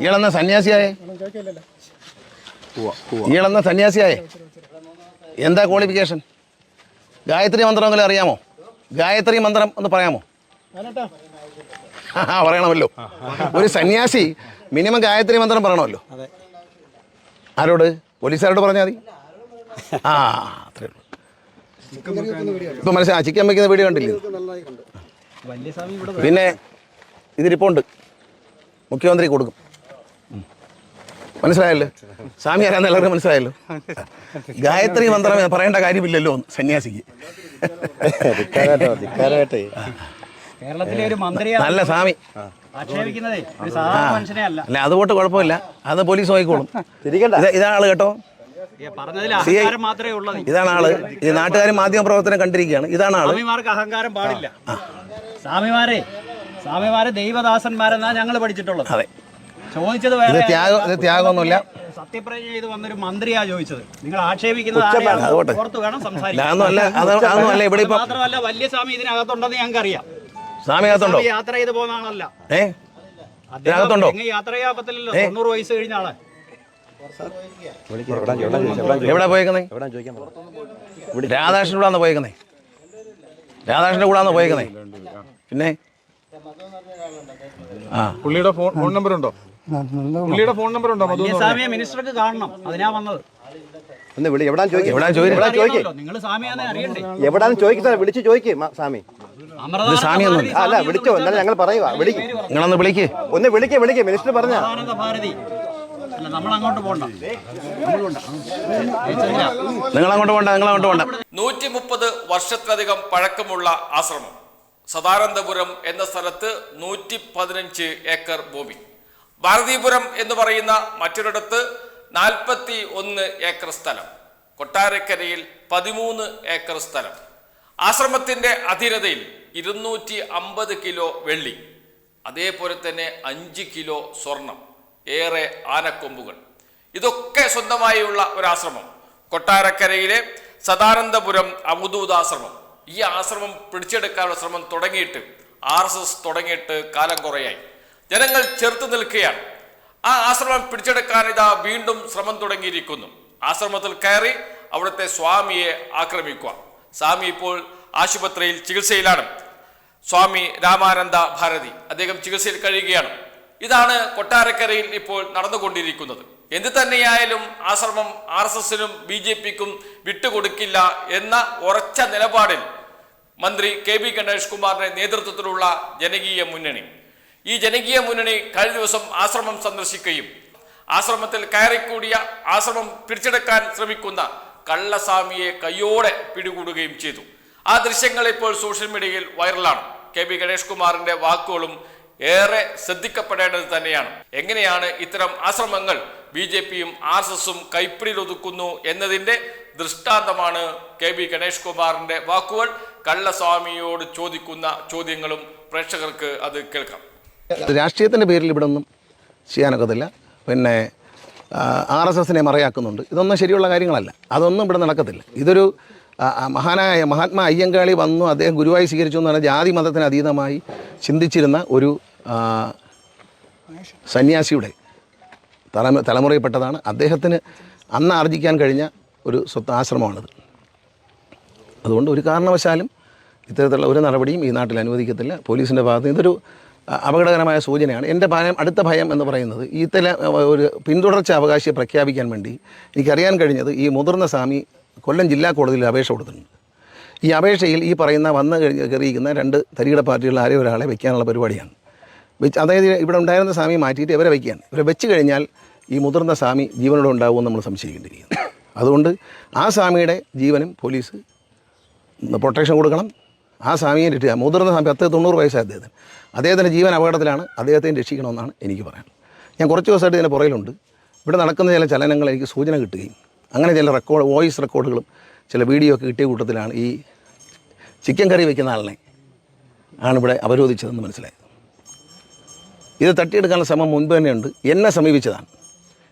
ഇയാളെന്ന സന്യാസിയായേ? ഇയാളെന്ന സന്യാസിയായേ? എന്താ ക്വാളിഫിക്കേഷൻ ഗായത്രി മന്ത്രം എങ്കിലും അറിയാമോ? ഗായത്രി മന്ത്രം ഒന്ന് പറയാമോ? ആ പറയണമല്ലോ. ഒരു സന്യാസി മിനിമം ഗായത്രി മന്ത്രം പറയണമല്ലോ. ആരോട്? പോലീസുകാരോട് പറഞ്ഞാൽ മതി. ആ അത്രേ ഉള്ളൂ. ഇപ്പൊ മനസ്സിലാ ചിക്കൻ വയ്ക്കുന്ന വീഡിയോ കണ്ടില്ലേ? പിന്നെ ഇതിരിപ്പുണ്ട് മുഖ്യമന്ത്രി കൊടുക്കും. മനസ്സിലായല്ലോ? സ്വാമി ആരാന്ന് എല്ലാവർക്കും മനസ്സിലായല്ലോ? ഗായത്രി മന്ത്രം പറയേണ്ട കാര്യമില്ലല്ലോ സന്യാസിക്ക്. കേരളത്തിലെ ഒരു മന്ത്രിയെ നല്ല സ്വാമി. ആക്ഷേപിക്കുന്നതേ ഒരു സാധാരണ മനുഷ്യനെ അല്ല. അല്ല അതുകൊണ്ട് കുഴപ്പമില്ല. അത് പോലീസ് നോക്കിക്കോളും. ഇത് ഇതാണ് ആൾ കേട്ടോ ഇതാണ് ആൾ. ഈ നാട്ടുകാർ മാധ്യമ പ്രവർത്തനം കണ്ടിരിക്കുകയാണ്. ഇതാണ് ആൾ. അഹങ്കാരം പാടില്ല. സ്വാമിമാരെ സ്വാമിമാരെ ദൈവദാസന്മാരെന്നാ ഞങ്ങൾ പഠിച്ചിട്ടുള്ളത്. അതെ. ചോദിച്ചത് ഇത് വേറെ ത്യാഗം ഇത് ത്യാഗമൊന്നുമില്ല. സത്യപ്രതിജ്ഞ ചെയ്ത് വന്നൊരു മന്ത്രിയാ ചോദിച്ചത്. നിങ്ങൾ ആക്ഷേപിക്കുന്നത് ആരെയാണെന്ന് അതുകൊട്ടെ. ഓർത്ത് വേണം സംസാരിക്കാൻ. അത് ഇവിടെ ഇപ്പം മാത്രമല്ല വലിയ സ്വാമി ഇതിനകത്തുണ്ടെന്ന് ഞങ്ങൾക്ക് അറിയാം സ്വാമി അകത്തുണ്ടോ? സ്വാമി യാത്ര ചെയ്ത് പോകുന്ന ആളല്ല. ഏ? ഇതിനകത്തുണ്ടോ? അദ്ദേഹം യാത്ര ചെയ്യാൻ പറ്റില്ലല്ലോ. തൊണ്ണൂറ് വയസ്സ് കഴിഞ്ഞ ആളെ. എവിടെ പോയേക്കുന്നേ രാധാകൃഷ്ണൻ കൂടാന്ന് പോയേക്കുന്നേ? രാധാകൃഷ്ണന്റെ കൂടാന്ന് പോയേക്കുന്നേ? പിന്നെ? ആ പുള്ളിയുടെ ഫോൺ ഫോൺ നമ്പർ ഉണ്ടോ പുള്ളിയുടെ ഫോൺ നമ്പർ ഉണ്ടോ? സ്വാമിയെ മിനിസ്റ്റർക്ക് കാണണം. അതിനാ വന്നത്. ഒന്ന് വിളി എവിടാന്ന് ചോദിക്കും? എവിടാ ചോദിക്കും? നിങ്ങൾ അറിയണ്ടേ? വിളിച്ച് ചോദിക്കും സ്വാമി അല്ല വിളിച്ചോ എന്നാലും ഞങ്ങൾ പറയുക വിളിക്കും നിങ്ങളൊന്ന് വിളിക്ക്. ഒന്ന് വിളിക്കേ വിളിക്കേ മിനിസ്റ്റർ പറഞ്ഞ. ഭാരതി അല്ല നമ്മൾ അങ്ങോട്ട് പോകണ്ട നിങ്ങൾ അങ്ങോട്ട് പോണ്ട നിങ്ങൾ അങ്ങോട്ട് പോണ്ട. നൂറ്റി മുപ്പത് വർഷത്തിലധികം പഴക്കമുള്ള ആശ്രമം. സദാനന്ദപുരം എന്ന സ്ഥലത്ത് നൂറ്റി പതിനഞ്ച് ഏക്കർ ഭൂമി. ഭാരതീപുരം എന്ന് പറയുന്ന മറ്റൊരിടത്ത് നാൽപ്പത്തി ഒന്ന് ഏക്കർ സ്ഥലം. കൊട്ടാരക്കരയിൽ പതിമൂന്ന് ഏക്കർ സ്ഥലം. ആശ്രമത്തിന്റെ അധീനതയിൽ ഇരുന്നൂറ്റി അമ്പത് കിലോ വെള്ളി. അതേപോലെ തന്നെ അഞ്ച് കിലോ സ്വർണം. ഏറെ ആനക്കൊമ്പുകൾ. ഇതൊക്കെ സ്വന്തമായുള്ള ഒരാശ്രമം. കൊട്ടാരക്കരയിലെ സദാനന്ദപുരം അവധൂതാശ്രമം. ഈ ആശ്രമം പിടിച്ചെടുക്കാനുള്ള ശ്രമം തുടങ്ങിയിട്ട് ആർ എസ് എസ് തുടങ്ങിയിട്ട് കാലം കുറയായി. ജനങ്ങൾ ചെറുത്തു നിൽക്കുകയാണ്. ആ ആശ്രമം പിടിച്ചെടുക്കാൻ ഇതാ വീണ്ടും ശ്രമം തുടങ്ങിയിരിക്കുന്നു. ആശ്രമത്തിൽ കയറി അവിടുത്തെ സ്വാമിയെ ആക്രമിക്കുക. സ്വാമി ഇപ്പോൾ ആശുപത്രിയിൽ ചികിത്സയിലാണ്. സ്വാമി രാമാനന്ദ ഭാരതി അദ്ദേഹം ചികിത്സയിൽ കഴിയുകയാണ്. ഇതാണ് കൊട്ടാരക്കരയിൽ ഇപ്പോൾ നടന്നുകൊണ്ടിരിക്കുന്നത്. എന്ത് തന്നെയായാലും ആശ്രമം ആർ എസ് എസിനും ബി ജെ പിക്കും വിട്ടുകൊടുക്കില്ല എന്ന ഉറച്ച നിലപാടിൽ മന്ത്രി കെ ബി ഗണേഷ് കുമാറിന്റെ നേതൃത്വത്തിലുള്ള ജനകീയ മുന്നണി. ഈ ജനകീയ മുന്നണി കഴിഞ്ഞ ദിവസം ആശ്രമം സന്ദർശിക്കുകയും ആശ്രമത്തിൽ കയറിക്കൂടിയ ആശ്രമം പിടിച്ചെടുക്കാൻ ശ്രമിക്കുന്ന കള്ളസ്വാമിയെ കയ്യോടെ പിടികൂടുകയും ചെയ്തു. ആ ദൃശ്യങ്ങൾ ഇപ്പോൾ സോഷ്യൽ മീഡിയയിൽ വൈറലാണ്. കെ ബി ഗണേഷ് കുമാറിന്റെ വാക്കുകളും ഏറെ ശ്രദ്ധിക്കപ്പെടേണ്ടത് തന്നെയാണ്. എങ്ങനെയാണ് ഇത്തരം ആശ്രമങ്ങൾ ബി ജെ പിയും ആർ എസ് എസും കൈപ്പിടിയിലൊതുക്കുന്നു എന്നതിന്റെ ദൃഷ്ടാന്തമാണ് കെ ബി ഗണേഷ് കുമാറിന്റെ വാക്കുകൾ. കള്ളസ്വാമിയോട് ചോദിക്കുന്ന ചോദ്യങ്ങളും പ്രേക്ഷകർക്ക് അത് കേൾക്കാം. രാഷ്ട്രീയത്തിന്റെ പേരിൽ ഇവിടെ ഒന്നും ചെയ്യാനൊക്കത്തില്ല. പിന്നെ ആർ എസ് എസിനെ മറയാക്കുന്നുണ്ട്. ഇതൊന്നും ശരിയുള്ള കാര്യങ്ങളല്ല. അതൊന്നും ഇവിടെ നടക്കത്തില്ല. ഇതൊരു മഹാനായ മഹാത്മാ അയ്യങ്കാളി വന്നു അദ്ദേഹം ഗുരുവായി സ്വീകരിച്ചു എന്ന് പറഞ്ഞാൽ ജാതി മതത്തിന് അതീതമായി ചിന്തിച്ചിരുന്ന ഒരു സന്യാസിയുടെ തലമു തലമുറയിൽപ്പെട്ടതാണ്. അദ്ദേഹത്തിന് അന്ന് ആർജിക്കാൻ കഴിഞ്ഞ ഒരു സ്വത്ത് ആശ്രമമാണിത്. അതുകൊണ്ട് ഒരു കാരണവശാലും ഇത്തരത്തിലുള്ള ഒരു നടപടിയും ഈ നാട്ടിൽ അനുവദിക്കത്തില്ല. പോലീസിന്റെ ഭാഗത്ത് ഇതൊരു അപകടകരമായ സൂചനയാണ്. എന്റെ ഭയം അടുത്ത ഭയം എന്ന് പറയുന്നത് തല ഒരു പിന്തുടർച്ച അവകാശിയെ പ്രഖ്യാപിക്കാൻ വേണ്ടി എനിക്കറിയാൻ കഴിഞ്ഞത് ഈ മുതിർന്ന സ്വാമി കൊല്ലം ജില്ലാ കോടതിയിൽ അപേക്ഷ കൊടുത്തിട്ടുണ്ട്. ഈ അപേക്ഷയിൽ ഈ പറയുന്ന വന്ന് കയറിയിരിക്കുന്ന രണ്ട് തരികിട പാർട്ടികളിൽ ആരെയും ഒരാളെ വയ്ക്കാനുള്ള പരിപാടിയാണ്. വെച്ച് അതായത് ഇവിടെ ഉണ്ടായിരുന്ന സ്വാമി മാറ്റിയിട്ട് ഇവരെ വയ്ക്കുകയാണ് ഇവരെ വെച്ച് കഴിഞ്ഞാൽ ഈ മുതിർന്ന സ്വാമി ജീവനോടെ ഉണ്ടാവുമെന്ന് നമ്മൾ സംശയിക്കേണ്ടിയിരിക്കുന്നു. അതുകൊണ്ട് ആ സ്വാമിയുടെ ജീവനും പോലീസ് പ്രൊട്ടക്ഷൻ കൊടുക്കണം. ആ സ്വാമിയെ രക്ഷിക്കുക മുതിർന്ന സ്വാമി പത്ത് തൊണ്ണൂറ് വയസ്സായ അദ്ദേഹത്തിന്. അദ്ദേഹത്തിന്റെ ജീവൻ അപകടത്തിലാണ് അദ്ദേഹത്തെ രക്ഷിക്കണമെന്നാണ് എനിക്ക് പറയാനുള്ളത്. ഞാൻ കുറച്ച് ദിവസമായിട്ട് ഇതിന്റെ പുറയിലുണ്ട് ഇവിടെ നടക്കുന്ന ചില ചലനങ്ങൾ എനിക്ക് സൂചന കിട്ടുകയും അങ്ങനെ ചില റെക്കോർഡ് വോയിസ് റെക്കോർഡുകളും ചില വീഡിയോ ഒക്കെ കിട്ടിയ കൂട്ടത്തിലാണ് ഈ ചിക്കൻ കറി വയ്ക്കുന്ന ആളിനെ ആണ് ഇവിടെ അവരോധിച്ചതെന്ന് മനസ്സിലായത്. ഇത് തട്ടിയെടുക്കാനുള്ള ശ്രമം മുൻപ് തന്നെയുണ്ട്. എന്നെ സമീപിച്ചതാണ്.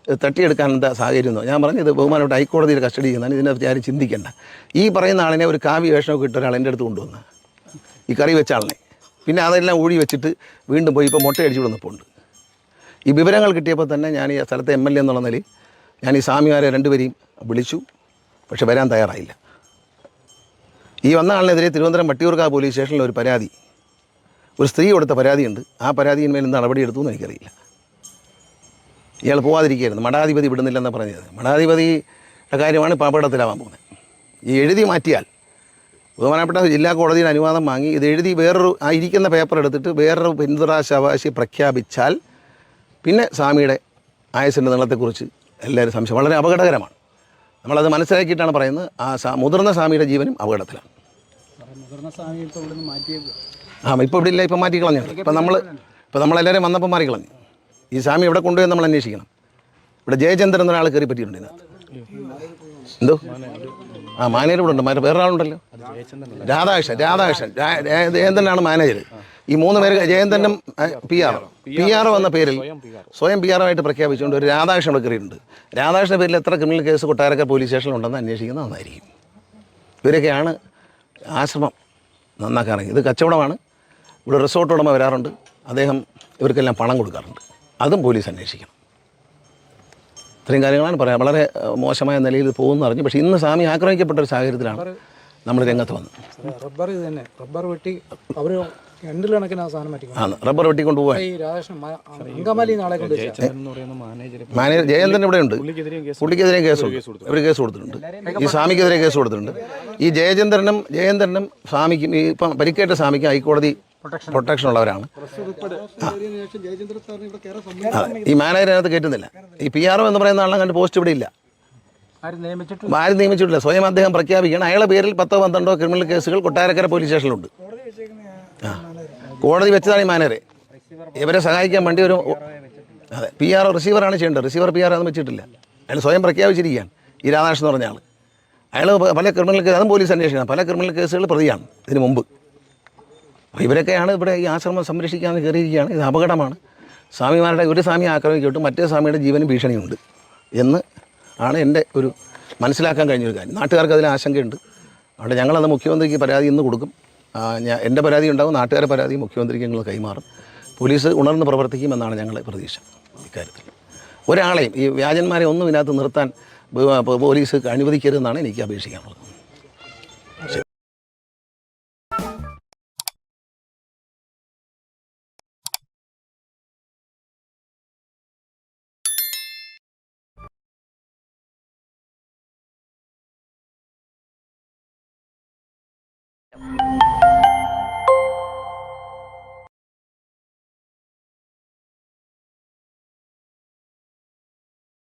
ഇത് തട്ടിയെടുക്കാൻ എന്താ സാഹചര്യം എന്നോ. ഞാൻ പറഞ്ഞു ഇത് ബഹുമാനപ്പെട്ട ഹൈക്കോടതിയിൽ കസ്റ്റഡി ചെയ്യുന്നതാണ്. ഇതിനകത്ത് ആരും ചിന്തിക്കേണ്ട. ഈ പറയുന്ന ആളിനെ ഒരു കാവ്യ വേഷമൊക്കെ ഇട്ട ഒരാൾ എന്റെ അടുത്ത് കൊണ്ടുവന്ന ഈ കറി വെച്ച ആളിനെ. പിന്നെ അതെല്ലാം ഊഴി വെച്ചിട്ട് വീണ്ടും പോയി ഇപ്പോൾ മുട്ട അടിച്ചു വിടുന്നപ്പോൾ ഉണ്ട് ഈ വിവരങ്ങൾ കിട്ടിയപ്പോൾ തന്നെ ഞാൻ ഈ സ്ഥലത്തെ എം എൽ എ എന്നുള്ള നിലയിൽ ഞാൻ ഈ സ്വാമിമാരെ രണ്ടുപേരെയും വിളിച്ചു. പക്ഷെ വരാൻ തയ്യാറായില്ല. ഈ വന്ന ആളിനെതിരെ തിരുവനന്തപുരം വട്ടിയൂർക്കാ പോലീസ് സ്റ്റേഷനിൽ ഒരു പരാതി ഒരു സ്ത്രീ കൊടുത്ത പരാതിയുണ്ട്. ആ പരാതിയിന്മേൽ എന്ത് നടപടിയെടുത്തു എന്ന് എനിക്കറിയില്ല. ഇയാൾ പോവാതിരിക്കുകയായിരുന്നു. മഠാധിപതി വിടുന്നില്ലെന്ന് പറഞ്ഞത്. മഠാധിപതിയുടെ കാര്യമാണ് ഇപ്പോൾ അപകടത്തിലാവാൻ പോകുന്നത്. ഈ എഴുതി മാറ്റിയാൽ ബഹുമാനപ്പെട്ട ജില്ലാ കോടതിയിൽ അനുവാദം വാങ്ങി ഇത് എഴുതി വേറൊരു ആ ഇരിക്കുന്ന പേപ്പർ എടുത്തിട്ട് വേറൊരു പിന്തുണാശാവകാശി പ്രഖ്യാപിച്ചാൽ പിന്നെ സ്വാമിയുടെ ആയുസിന്റെ നീളത്തെക്കുറിച്ച് എല്ലാവരും സംശയം. വളരെ അപകടകരമാണ്. നമ്മളത് മനസ്സിലാക്കിയിട്ടാണ് പറയുന്നത്. ആ സാ മുതിർന്ന സ്വാമിയുടെ ജീവനും അപകടത്തിലാണ്. ആ ഇപ്പോൾ ഇവിടെ ഇല്ല ഇപ്പം മാറ്റി കളഞ്ഞു ഇപ്പം നമ്മൾ ഇപ്പം നമ്മളെല്ലാവരും വന്നപ്പോൾ മാറി കളഞ്ഞു ഈ സ്വാമി ഇവിടെ കൊണ്ടുപോയി നമ്മൾ അന്വേഷിക്കണം. ഇവിടെ ജയചന്ദ്രൻ എന്നൊരാൾ കയറി പറ്റിയിട്ടുണ്ട് ഇതിനകത്ത്. എന്തോ? ആ മാനേജർ ഇവിടെ ഉണ്ട്. മറ്റേ വേറെ ആളുണ്ടല്ലോ രാധാകൃഷ്ണൻ. രാധാകൃഷ്ണൻ ജയന്തനാണ് മാനേജർ. ഈ മൂന്ന് പേര് ജയന്തനും പി ആർ. പി ആർ എന്ന പേരിൽ സ്വയം പി ആയിട്ട് പ്രഖ്യാപിച്ചുകൊണ്ട് ഒരു രാധാകൃഷ്ണൻ ഇവിടെ കയറിയിട്ടുണ്ട്. രാധാകൃഷ്ണന്റെ പേരിൽ എത്ര ക്രിമിനൽ കേസ് കൊട്ടാരക്കര പോലീസ് സ്റ്റേഷനിലുണ്ടെന്ന് അന്വേഷിക്കുന്നത് നന്നായിരിക്കും. ഇവരൊക്കെയാണ് ആശ്രമം നന്നാക്കാറെങ്കിൽ ഇത് കച്ചവടമാണ്. ഇവിടെ റിസോർട്ട് ഉടമ വരാറുണ്ട്. അദ്ദേഹം ഇവർക്കെല്ലാം പണം കൊടുക്കാറുണ്ട്. അതും പോലീസ് അന്വേഷിക്കണം. ഇത്രയും കാര്യങ്ങളാണ് പറയാം. വളരെ മോശമായ നിലയിൽ പോകുമെന്ന് അറിഞ്ഞു. പക്ഷേ ഇന്ന് സ്വാമി ആക്രമിക്കപ്പെട്ട ഒരു സാഹചര്യത്തിലാണ് നമ്മൾ രംഗത്ത് വന്നത്. റബ്ബർ ഇത് തന്നെ. റബ്ബർ വെട്ടി അവർ രണ്ടിൽ കണക്കിന് ആ സാധനം റബ്ബർ വെട്ടിക്കൊണ്ട് മ- അങ്കമാലി നാളെ കൊണ്ട്. മാനേജർ ജയന്തൻ ഇവിടെ ഉണ്ട്. പുള്ളിക്കെതിരെ കേസ് ഇവർ കേസ് കൊടുത്തിട്ടുണ്ട്. ഈ സ്വാമിക്കെതിരെ കേസ് കൊടുത്തിട്ടുണ്ട്. ഈ ജയചന്ദ്രനും ജയചന്ദ്രനും സ്വാമിക്കും ഈ ഇപ്പം പരിക്കേറ്റ സ്വാമിക്കും ഹൈക്കോടതി പ്രൊട്ടക്ഷൻ ഉള്ളവരാണ്. ഈ മാനേജർ അതിനകത്ത് കയറ്റുന്നില്ല. ഈ പി ആർ ഒ എന്ന് പറയുന്ന ആളെ കണ്ട് പോസ്റ്റ് ഇവിടെ ഇല്ല. ആരും നിയമിച്ചിട്ട് ആരും നിയമിച്ചിട്ടില്ല? സ്വയം അദ്ദേഹം പ്രഖ്യാപിക്കണം അയാളെ പേരിൽ പത്തോ പന്ത്രണ്ടോ ക്രിമിനൽ കേസുകൾ കൊട്ടാരക്കര പോലീസ് സ്റ്റേഷനിലുണ്ട് ആ. കോടതി വെച്ചതാണ് ഈ മാനേരെ ഇവരെ സഹായിക്കാൻ വേണ്ടി ഒരു അതെ പി ആർ ഒ റിസീവറാണ് ചെയ്യേണ്ടത്. റിസീവർ പി ആർ ഒന്നും വെച്ചിട്ടില്ല. അയാൾ സ്വയം പ്രഖ്യാപിച്ചിരിക്കുകയാണ് ഈ രാധാകൃഷ്ണൻ എന്ന് പറഞ്ഞ ആൾ അയാൾ പല ക്രിമിനൽ കേസ് അതും പോലീസ് അന്വേഷിക്കണം പല ക്രിമിനൽ കേസുകൾ പ്രതിയാണ് ഇതിന് മുമ്പ്. അപ്പോൾ ഇവരൊക്കെയാണ് ഇവിടെ ഈ ആശ്രമം സംരക്ഷിക്കാൻ കയറിയിരിക്കുകയാണ്. ഇത് അപകടമാണ്. സ്വാമിമാരുടെ ഒരു സ്വാമി ആക്രമിക്കട്ടും മറ്റേ സ്വാമിയുടെ ജീവന് ഭീഷണിയുണ്ട് എന്ന് ആണ് എന്റെ ഒരു മനസ്സിലാക്കാൻ കഴിഞ്ഞൊരു കാര്യം. നാട്ടുകാർക്ക് അതിൽ ആശങ്കയുണ്ട്. അവിടെ ഞങ്ങളത് മുഖ്യമന്ത്രിക്ക് പരാതി ഇന്ന് കൊടുക്കും. ഞാൻ എന്റെ പരാതി ഉണ്ടാവും നാട്ടുകാരുടെ പരാതി മുഖ്യമന്ത്രിക്ക് ഞങ്ങൾ കൈമാറും. പോലീസ് ഉണർന്ന് പ്രവർത്തിക്കുമെന്നാണ് ഞങ്ങളുടെ പ്രതീക്ഷ ഇക്കാര്യത്തിൽ. ഒരാളെയും ഈ വ്യാജന്മാരെ ഒന്നും ഇതിനകത്ത് നിർത്താൻ പോലീസ് അനുവദിക്കരുതെന്നാണ് എനിക്ക് അപേക്ഷിക്കാനുള്ളത്.